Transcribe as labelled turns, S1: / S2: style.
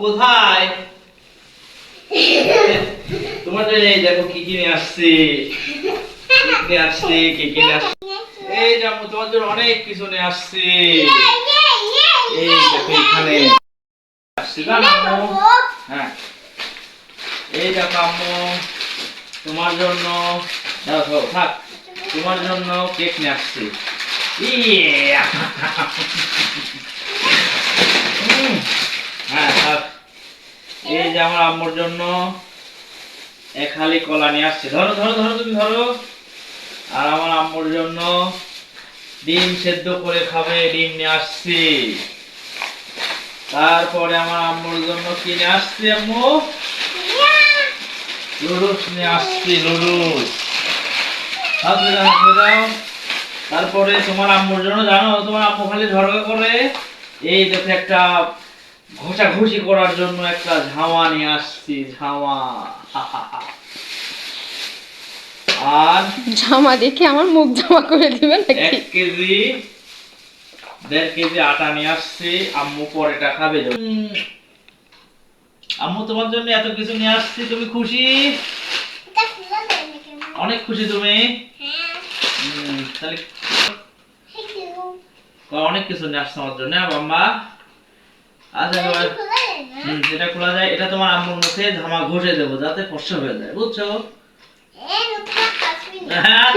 S1: কোথায়? তোমার জন্য এই দেখো কি কি কিনে আসছে? এই যে তোমার জন্য নিয়ে আসছে। হ্যাঁ। এই দেখো তোমার জন্য। তোমার জন্য কেক নিয়ে আসছে। ইয়ে উম, হ্যাঁ থাক এই যে আমার আম্মুর জন্য এক হালি কলা নিয়ে আসছে। ধরো ধরো ধরো তুমি, ধরো। আর আমার আম্মুর জন্য ডিম সেদ্ধ করে খাবে, ডিম নিয়ে আসছি। তারপরে আমার আম্মুর জন্য কি নিয়ে আসছে আম্মু? লুডুস নিয়ে আসছি, লুডুস। তারপরে তোমার আম্মুর জন্য, জানো, তোমার আম্মু খালি ঝরকা করে এই দেখো একটা ঘষাঘষি করার জন্য একটা ঝামা নিয়ে আসছি ঝামা আর
S2: জামা দেখে আমার মুখ জামা করে দিবে নাকি?
S1: এক কেজি দেড় কেজি আটা নিয়ে আসছি আম্মু পরেটা খাবে। যখন। আম্মু তোমার জন্য এত কিছু নিয়ে আসছি তুমি খুশি? অনেক খুশি তুমি? উম, তাহলে অনেক কিছু নিয়ে আসছে আমার জন্য হ্যাঁ, বাম্মা আচ্ছা যেটা খোলা যায় এটা তোমার আম্মুর মুখে ধামা ঘষে দেবো যাতে ফর্সা হয়ে যায় বুঝছ? হ্যাঁ।